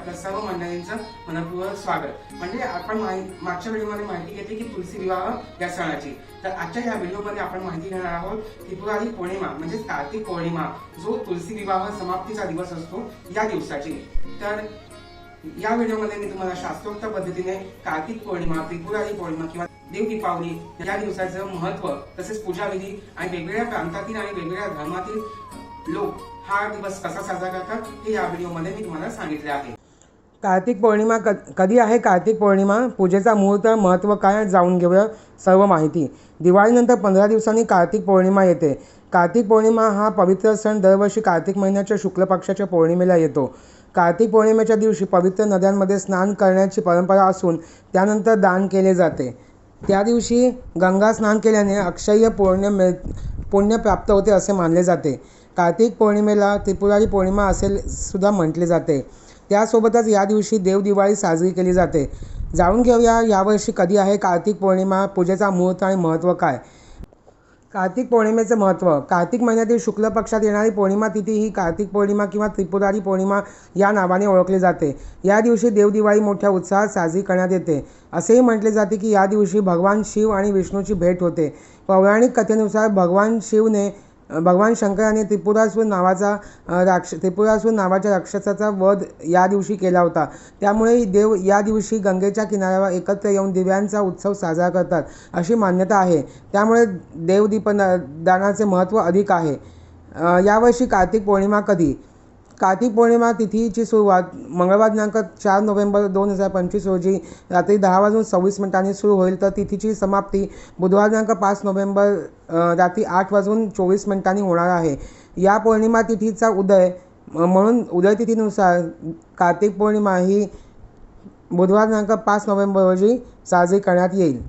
आपल्या सर्व मंडळींचं मनपूर्वक स्वागत. म्हणजे आपण मागच्या व्हिडिओमध्ये माहिती घेतली की तुलसी विवाह या सणाची तर आजच्या या व्हिडिओमध्ये आपण माहिती घेणार आहोत त्रिपुरारी पौर्णिमा म्हणजे कार्तिक पौर्णिमा जो तुलसी विवाह समाप्तीचा दिवस असतो या दिवसाची. तर या व्हिडिओमध्ये मी तुम्हाला शास्त्रोक्त पद्धतीने कार्तिक पौर्णिमा त्रिपुरारी पौर्णिमा किंवा देव दीपावली या दिवसाचं महत्त्व तसेच पूजाविधी आणि वेगवेगळ्या प्रांतातील आणि वेगवेगळ्या धर्मातील लोक हा दिवस कसा साजरा करतात हे या व्हिडिओमध्ये मी तुम्हाला सांगितले आहे. कार्तिक पौर्णिमा क कधी आहे कार्तिक पौर्णिमा? पूजेचा मुहूर्त महत्त्व काय जाणून घेऊया सर्व माहिती. दिवाळीनंतर पंधरा दिवसांनी कार्तिक पौर्णिमा येते. कार्तिक पौर्णिमा हा पवित्र सण दरवर्षी कार्तिक महिन्याच्या शुक्ल पक्षाच्या पौर्णिमेला येतो. कार्तिक पौर्णिमेच्या दिवशी पवित्र नद्यांमध्ये स्नान करण्याची परंपरा असून त्यानंतर दान केले जाते. त्या दिवशी गंगा स्नान केल्याने अक्षय्य पुण्य मिळ पुण्य प्राप्त होते असे मानले जाते. कार्तिक पौर्णिमेला त्रिपुरारी पौर्णिमा असे सुद्धा म्हटले जाते. त्यासोबतच या दिवशी देवदिवाळी साजरी केली जाते. जाणून घेऊया यावर्षी कधी आहे कार्तिक पौर्णिमा पूजेचा मुहूर्त आणि महत्त्व काय? कार्तिक पौर्णिमेचं महत्त्व. कार्तिक महिन्यातील शुक्ल पक्षात येणारी पौर्णिमा तिथी ही कार्तिक पौर्णिमा किंवा त्रिपुरारी पौर्णिमा या नावाने ओळखली जाते. या दिवशी देवदिवाळी मोठ्या उत्साहात साजरी करण्यात येते. असेही म्हटले जाते की या दिवशी भगवान शिव आणि विष्णूची भेट होते. पौराणिक कथेनुसार भगवान शिवने भगवान शंकराने त्रिपुरासूर नावाचा राक्ष त्रिपुरासूर नावाच्या राक्षसाचा वध या दिवशी केला होता. त्यामुळे देव या दिवशी गंगेच्या किनाऱ्यावर एकत्र येऊन दिव्यांचा उत्सव साजरा करतात अशी मान्यता आहे. त्यामुळे देवदीपदानाचे महत्त्व अधिक आहे. यावर्षी कार्तिक पौर्णिमा कधी? कार्तिक पौर्णिमा तिथीची सुरुवात मंगळवार दिनांक चार नोव्हेंबर दोन हजार पंचवीस रोजी रात्री दहा वाजून सव्वीस मिनिटांनी सुरू होईल. तर तिथीची समाप्ती बुधवार दिनांक पाच नोव्हेंबर रात्री आठ वाजून चोवीस मिनिटांनी होणार आहे. या पौर्णिमा तिथीचा उदय म्हणून उदय तिथीनुसार कार्तिक पौर्णिमा ही बुधवार दिनांक पाच नोव्हेंबर रोजी साजरी करण्यात येईल.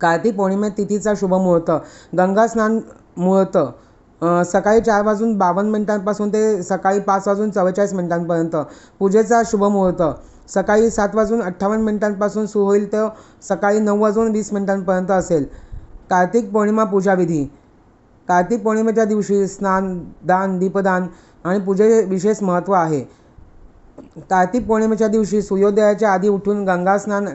कार्तिक पौर्णिमे तिथीचा शुभ मुहूर्त गंगा स्नान मुहूर्त सकाळी चार वाजून बावन्न मिनिटांपासून ते सकाळी पाच वाजून चव्वेचाळीस मिनिटांपर्यंत. पूजेचा शुभ मुहूर्त. सकाळी सात वाजून अठ्ठावन्न मिनिटांपासून सुरू होईल तर सकाळी नऊ वाजून वीस मिनिटांपर्यंत असेल. कार्तिक पौर्णिमा पूजाविधी. कार्तिक पौर्णिमेच्या दिवशी स्नान दान दीपदान आणि पूजे विशेष महत्त्व आहे. कार्तिक पौर्णिमेच्या दिवशी सूर्योदयाच्या आधी उठून गंगा स्नान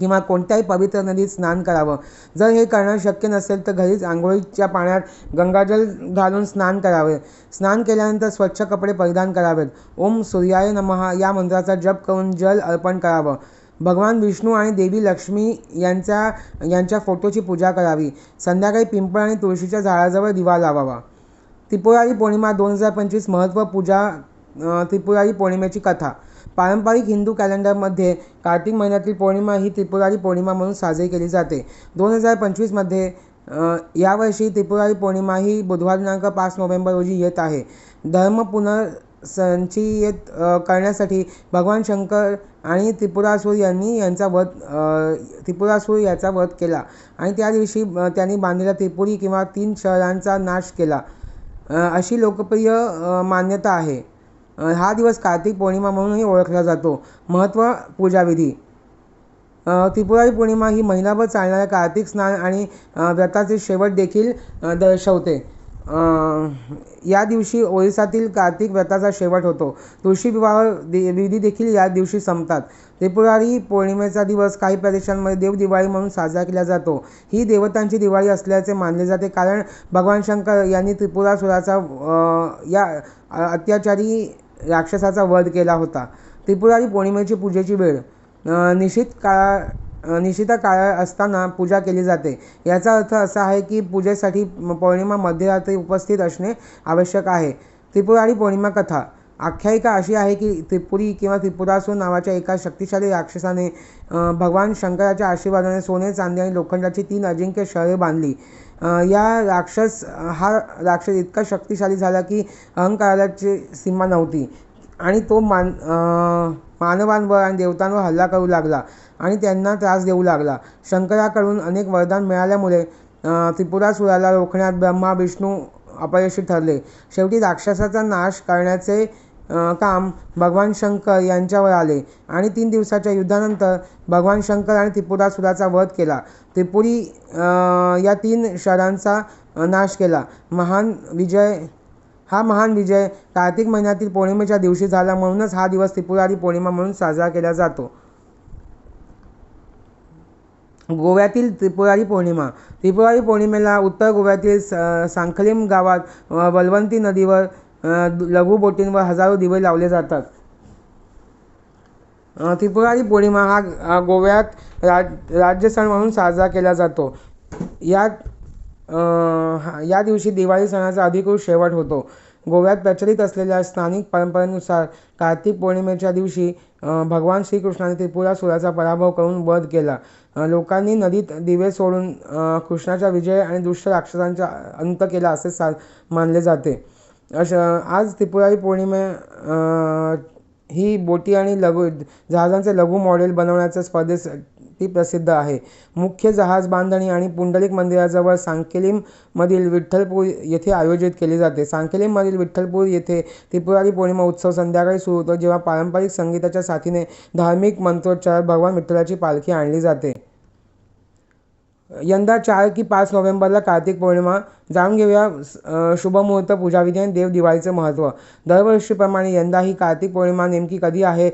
किंवा कोणत्याही पवित्र नदीत स्नान करावं. जर हे करणं शक्य नसेल तर घरीच आंघोळीच्या पाण्यात गंगाजल घालून स्नान करावे. स्नान केल्यानंतर स्वच्छ कपडे परिधान करावेत. ओम सूर्याय नमः या मंत्राचा जप करून जल अर्पण करावं. भगवान विष्णू आणि देवी लक्ष्मी यांच्या यांच्या फोटोची पूजा करावी. संध्याकाळी पिंपळ आणि तुळशीच्या झाडाजवळ दिवा लावावा. त्रिपुरारी पौर्णिमा दोन हजार पंचवीस महत्त्व पूजा त्रिपुरारी पौर्णिमेची कथा. पारंपरिक हिंदू कॅलेंडरमध्ये कार्तिक महिन्यातील पौर्णिमा ही त्रिपुरारी पौर्णिमा म्हणून साजरी केली जाते. दोन हजार पंचवीसमध्ये यावर्षी त्रिपुरारी पौर्णिमा ही बुधवार दिनांक पाच नोव्हेंबर रोजी येत आहे. धर्म पुनर्संचयित करण्यासाठी भगवान शंकर आणि त्रिपुरासूर यांनी यांचा वध त्रिपुरासूर याचा वध केला आणि त्या दिवशी त्यांनी बांधलेला त्रिपुरी किंवा तीन शहरांचा नाश केला. अशी लोकप्रिय मान्यता आहे. हा दिवस कार्तिक पौर्णिमा म्हणूनही ओळखला जातो. महत्त्व पूजाविधी. त्रिपुरारी पौर्णिमा ही महिनाभर चालणाऱ्या कार्तिक स्नान आणि व्रताचे शेवट देखील दर्शवते. या दिवशी ओरिसातील कार्तिक व्रताचा शेवट होतो. तुळशी विवाह दि विधी देखील या दिवशी संपतात. त्रिपुरारी पौर्णिमेचा दिवस काही प्रदेशांमध्ये देवदिवाळी म्हणून साजरा केला जातो. ही देवतांची दिवाळी असल्याचे मानले जाते. कारण भगवान शंकर यांनी त्रिपुरासुराचा या अत्याचारी राक्षसाचा वध केला होता. त्रिपुरारी पौर्णिमेची पूजेची वेळ. निश्चित काळा निश्चित निशिता काळ असताना पूजा केली जाते. याचा अर्थ असा आहे की पूजेसाठी पौर्णिमा मध्यरात्री उपस्थित असणे आवश्यक आहे. त्रिपुरारी पौर्णिमा कथा. आख्यायिका अशी आहे की त्रिपुरी किंवा त्रिपुरासूर नावाच्या एका शक्तिशाली राक्षसाने भगवान शंकराच्या आशीर्वादाने सोने चांदी आणि लोखंडाची तीन अजिंक्य शहरे बांधली. या राक्षस हा राक्षस इतका शक्तिशाली झाला की अहंकाराची सीमा नव्हती. आणि तो मान मानवांवर आणि देवतांवर हल्ला करू लागला आणि त्यांना त्रास देऊ लागला. शंकराकडून अनेक वरदान मिळाल्यामुळे त्रिपुरासुराला रोखण्यात ब्रह्मा विष्णू अपयशी ठरले. शेवटी राक्षसाचा नाश करण्याचे काम भगवान शंकर यांच्यावर आले. आणि तीन दिवसाच्या युद्धानंतर भगवान शंकर आणि त्रिपुरासुराचा वध केला. त्रिपुरी या तीन शहरांचा नाश केला. महान विजय हा महान विजय कार्तिक महिन्यातील पौर्णिमेच्या दिवशी झाला म्हणूनच हा दिवस त्रिपुरारी पौर्णिमा म्हणून साजरा केला जातो. गोव्यातील त्रिपुरारी पौर्णिमा. त्रिपुरारी पौर्णिमेला उत्तर गोव्यातील स- सांखलीम गावात अ, बलवंती नदीवर लघु बोटींवर हजारो दिवे लावले जातात. त्रिपुरारी पौर्णिमा हा गोव्यात राज राज्य सण म्हणून साजरा केला जातो. यात हा- या दिवशी दिवाळी सणाचा अधिकृत शेवट होतो. गोव्यात प्रचलित असलेल्या स्थानिक परंपरेनुसार कार्तिक पौर्णिमेच्या दिवशी भगवान श्रीकृष्णाने त्रिपुरासुराचा पराभव करून वध केला. लोकांनी नदीत दिवे सोडून कृष्णाच्या कृष्णाचा विजय आणि दुष्ट राक्षसांचा अंत केला असे सा मानले जाते. अशा आज त्रिपुरारी पौर्णिमे ही बोटी आणि लघु जहाजांचे लघु मॉडेल बनवण्याच्या स्पर्धेसाठी प्रसिद्ध आहे. मुख्य जहाज बांधणी आणि पुंडलिक मंदिराजवळ सांकेलीममधील विठ्ठलपूर येथे आयोजित केली जाते. सांकेलीममधील विठ्ठलपूर येथे त्रिपुरारी पौर्णिमा उत्सव संध्याकाळी सुरू होतो जेव्हा पारंपरिक संगीताच्या साथीने धार्मिक मंत्रोच्चारात भगवान विठ्ठलाची पालखी आणली जाते. यंदा चार की पाच नोव्हेंबरला कार्तिक पौर्णिमा. जाणून घेऊया शुभमुहूर्त पूजाविधी आणि देव दिवाळीचं महत्त्व. दरवर्षीप्रमाणे यंदा ही कार्तिक पौर्णिमा नेमकी कधी आहे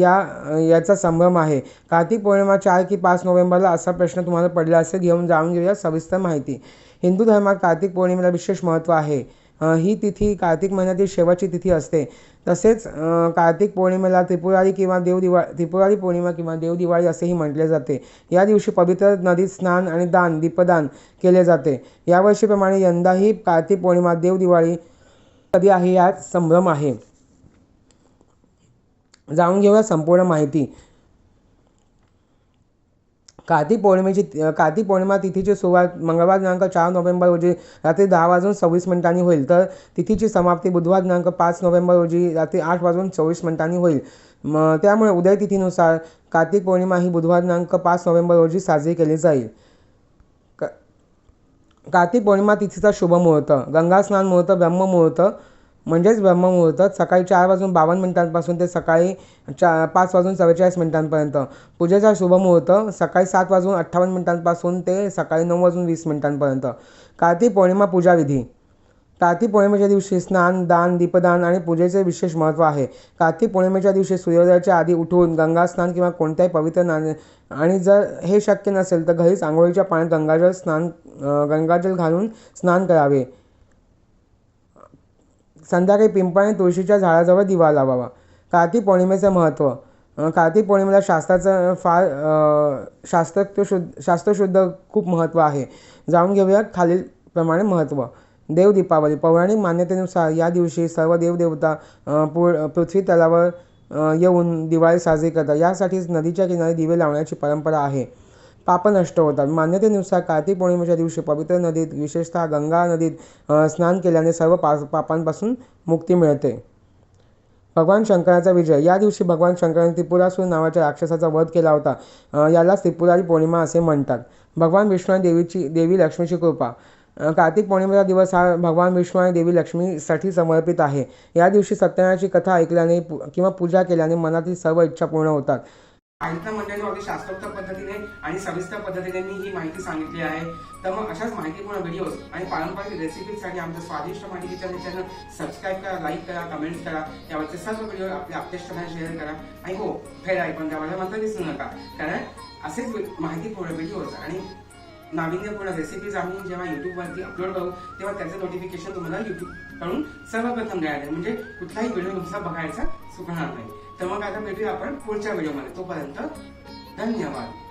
या याचा संभ्रम आहे. कार्तिक पौर्णिमा चार की पाच नोव्हेंबरला असा प्रश्न तुम्हाला पडला असेल घेऊन जाणून घेऊया सविस्तर माहिती. हिंदू धर्मात कार्तिक पौर्णिमेला विशेष महत्त्व आहे. ही तिथी कार्तिक महिन्यातील शेवटची तिथी असते. तसेच कार्तिक पौर्णिमेला त्रिपुरारी किंवा देवदिवा त्रिपुरारी पौर्णिमा किंवा देवदिवाळी असेही म्हटले जाते. या दिवशी पवित्र नदीत स्नान आणि दान दीपदान केले जाते. यावर्षीप्रमाणे यंदाही कार्तिक पौर्णिमा देवदिवाळी कधी आहे यात संभ्रम आहे. जाणून घेऊया संपूर्ण माहिती. कार्तिक पौर्णिमेची कार्तिक पौर्णिमा तिथीची सुरुवात मंगळवार दिनांक चार नोव्हेंबर रोजी रात्री दहा वाजून सव्वीस मिनिटांनी होईल. तर तिथीची समाप्ती बुधवार दिनांक पाच नोव्हेंबर रोजी रात्री आठ वाजून चोवीस मिनिटांनी होईल. म त्यामुळे उदय तिथीनुसार कार्तिक पौर्णिमा ही बुधवार दिनांक पाच नोव्हेंबर रोजी साजरी केली जाईल. क कार्तिक पौर्णिमा तिथीचा शुभमुहूर्त गंगा स्नान मुहूर्त ब्रह्ममुहूर्त म्हणजेच ब्रह्ममुहूर्त सकाळी चार वाजून बावन्न मिनिटांपासून ते सकाळी चा पाच वाजून चव्वेचाळीस मिनिटांपर्यंत. पूजेचा शुभमुहूर्त सकाळी सात वाजून अठ्ठावन्न मिनिटांपासून ते सकाळी नऊ वाजून वीस मिनिटांपर्यंत. कार्तिक पौर्णिमा पूजाविधी. कार्तिक पौर्णिमेच्या दिवशी स्नान दान दीपदान आणि पूजेचे विशेष महत्त्व आहे. कार्तिक पौर्णिमेच्या दिवशी सूर्योदयाच्या आधी उठून गंगा स्नान किंवा कोणत्याही पवित्र नाणे आणि जर हे शक्य नसेल तर घरीच आंघोळीच्या पाण्यात गंगाजल स्नान गंगाजल घालून स्नान करावे. संध्याकाळी पिंपळ आणि तुळशीच्या झाडाजवळ दिवा लावावा. कार्तिक पौर्णिमेचं महत्त्व. कार्तिक पौर्णिमेला शास्त्राचं फार अ, शास्त्रोक्त शुद्ध शास्त्रशुद्ध खूप महत्त्व आहे. जाणून घेऊया खालीलप्रमाणे महत्त्व. देव दीपावली. पौराणिक मान्यतेनुसार या दिवशी सर्व देवदेवता पु पृथ्वी तलावर येऊन दिवाळी साजरी करतात. यासाठीच नदीच्या किनारी दिवे लावण्याची परंपरा आहे. पाप नष्ट होतात. मान्यतेनुसार कार्तिक पौर्णिमेच्या दिवशी पवित्र नदीत विशेषतः गंगा नदीत स्नान केल्याने सर्व पा पापांपासून मुक्ती मिळते. भगवान शंकराचा विजय. या दिवशी भगवान शंकराने त्रिपुरासूर नावाच्या राक्षसाचा वध केला होता. यालाच त्रिपुरारी पौर्णिमा असे म्हणतात. भगवान विष्णू आणि देवीची देवी लक्ष्मीची कृपा. कार्तिक पौर्णिमेचा दिवस हा भगवान विष्णू आणि देवी लक्ष्मीसाठी समर्पित आहे. या दिवशी सत्यनारायणाची कथा ऐकल्याने किंवा पूजा केल्याने मनातील सर्व इच्छा पूर्ण होतात. साहित्य मंडळाने अगदी शास्त्रोक्त पद्धतीने आणि सविस्तर पद्धतीने मी ही माहिती सांगितली आहे. तर मग अशाच माहितीपूर्ण व्हिडिओज आणि पारंपरिक रेसिपीसाठी आमचं स्वादिष्ट माहिती किचन चॅनल सबस्क्राईब करा लाईक करा कमेंट्स करा. यावरचे सर्व व्हिडिओ आपल्या आपल्या शेअर करा. आणि हो फेर ऐकून त्यामध्ये मात्र दिसू नका. कारण असेच माहितीपूर्ण व्हिडिओज आणि नाविन्यपूर्ण रेसिपीज आम्ही जेव्हा युट्यूबवरती अपलोड करू तेव्हा त्याचं नोटिफिकेशन तुम्हाला युट्यूबकडून सर्वप्रथम द्यायला म्हणजे कुठलाही व्हिडिओ तुमचा बघायचा चुकणार नाही. तर मग आता भेटूया आपण पुढच्या व्हिडिओमध्ये तोपर्यंत धन्यवाद.